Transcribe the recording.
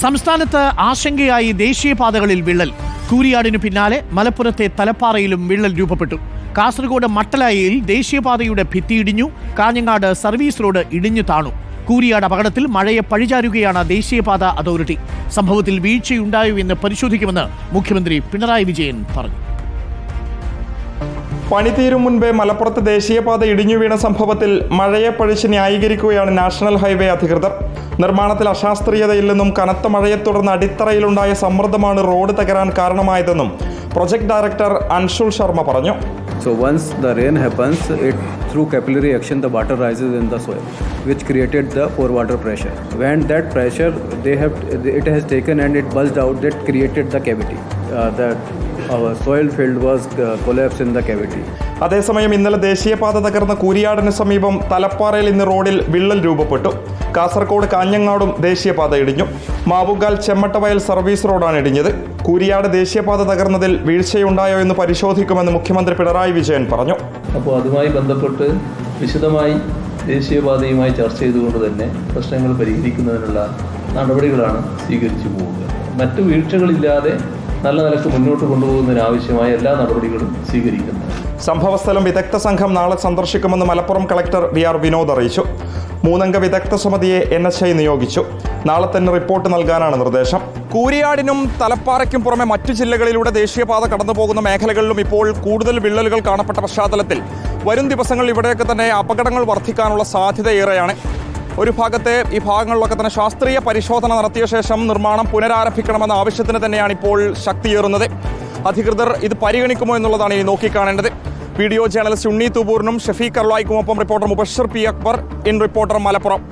സംസ്ഥാനത്ത് ആശങ്കയായി ദേശീയപാതകളിൽ വിള്ളൽ. കൂരിയാടിനു പിന്നാലെ മലപ്പുറത്തെ തലപ്പാറയിലും വിള്ളൽ രൂപപ്പെട്ടു. കാസർഗോഡ് മട്ടലായിയിൽ ദേശീയപാതയുടെ ഭിത്തി ഇടിഞ്ഞു. കാഞ്ഞങ്ങാട് സർവീസ് റോഡ് ഇടിഞ്ഞു താണു. കൂരിയാട് അപകടത്തിൽ മഴയെ പഴിചാരുകയാണ് ദേശീയപാത അതോറിറ്റി. സംഭവത്തിൽ വീഴ്ചയുണ്ടായോ എന്ന് പരിശോധിക്കുമെന്ന് മുഖ്യമന്ത്രി പിണറായി വിജയൻ പറഞ്ഞു. പണിതീരും മുൻപേ മലപ്പുറത്ത് ദേശീയപാത ഇടിഞ്ഞു വീണ സംഭവത്തിൽ മഴയെ പഴിച്ച് ന്യായീകരിക്കുകയാണ് നാഷണൽ ഹൈവേ അധികൃതർ. നിർമ്മാണത്തിൽ അശാസ്ത്രീയതയല്ലെന്നും കനത്ത മഴയെ തുടർന്ന് അടിത്തറയിലുണ്ടായ സമ്മർദ്ദമാണ് റോഡ് തകരാൻ കാരണമായതെന്നും പ്രൊജക്ട് ഡയറക്ടർ അൻഷുൽ ശർമ്മ പറഞ്ഞു. So once the rain happens it through capillary action the water rises in the soil which created the pore water pressure when that pressure they uh it has taken and it bulges out that created the cavity that field was uh, collapsed in the അതേസമയം ഇന്നലെ ദേശീയപാത തകർന്ന കൂരിയാടിന് സമീപം തലപ്പാറയിൽ ഇന്ന് റോഡിൽ വിള്ളൽ രൂപപ്പെട്ടു. കാസർഗോഡ് കാഞ്ഞങ്ങാടും ദേശീയപാത ഇടിഞ്ഞു. മാവുകാൽ ചെമ്മട്ടവയൽ സർവീസ് റോഡാണ് ഇടിഞ്ഞത്. കൂരിയാട് ദേശീയപാത തകർന്നതിൽ വീഴ്ചയുണ്ടായോ എന്ന് പരിശോധിക്കുമെന്ന് മുഖ്യമന്ത്രി പിണറായി വിജയൻ പറഞ്ഞു. അപ്പോൾ അതുമായി ബന്ധപ്പെട്ട് വിശദമായി ദേശീയപാതയുമായി ചർച്ച ചെയ്തുകൊണ്ട് തന്നെ പ്രശ്നങ്ങൾ പരിഹരിക്കുന്നതിനുള്ള നടപടികളാണ് സ്വീകരിച്ചു പോവുക. മറ്റു വീഴ്ചകളില്ലാതെ നല്ല നിലയ്ക്ക് മുന്നോട്ട് കൊണ്ടുപോകുന്നതിനാവശ്യമായ എല്ലാ നടപടികളും സ്വീകരിക്കുന്നു സംഭവസ്ഥലം വിദഗ്ധ സംഘം നാളെ സന്ദർശിക്കുമെന്ന് Malappuram collector V R Vinod അറിയിച്ചു. മൂന്നംഗ വിദഗ്ധ സമിതിയെ എൻ എച്ച് ഐ നിയോഗിച്ചു. നാളെ തന്നെ റിപ്പോർട്ട് നൽകാനാണ് നിർദ്ദേശം. കൂരിയാടിനും തലപ്പാറയ്ക്കും പുറമെ മറ്റു ജില്ലകളിലൂടെ ദേശീയപാത കടന്നുപോകുന്ന മേഖലകളിലും ഇപ്പോൾ കൂടുതൽ വിള്ളലുകൾ കാണപ്പെട്ട പശ്ചാത്തലത്തിൽ വരും ദിവസങ്ങളിൽ ഇവിടെയൊക്കെ തന്നെ അപകടങ്ങൾ വർദ്ധിക്കാനുള്ള സാധ്യത ഏറെയാണ് ഒരു ഭാഗത്തെ ഈ ഭാഗങ്ങളിലൊക്കെ തന്നെ ശാസ്ത്രീയ പരിശോധന നടത്തിയ ശേഷം നിർമ്മാണം പുനരാരംഭിക്കണമെന്ന ആവശ്യത്തിന് തന്നെയാണ് ഇപ്പോൾ ശക്തിയേറുന്നത്. അധികൃതർ ഇത് പരിഗണിക്കുമോ എന്നുള്ളതാണ് ഇനി നോക്കിക്കാണേണ്ടത്. വീഡിയോ ജേർണലിസ്റ്റ് ഉണ്ണി തൂബൂറിനും Shafeeq അർലായിക്കുമൊപ്പം reporter Mubashar P Akbar in Reporter Malappuram.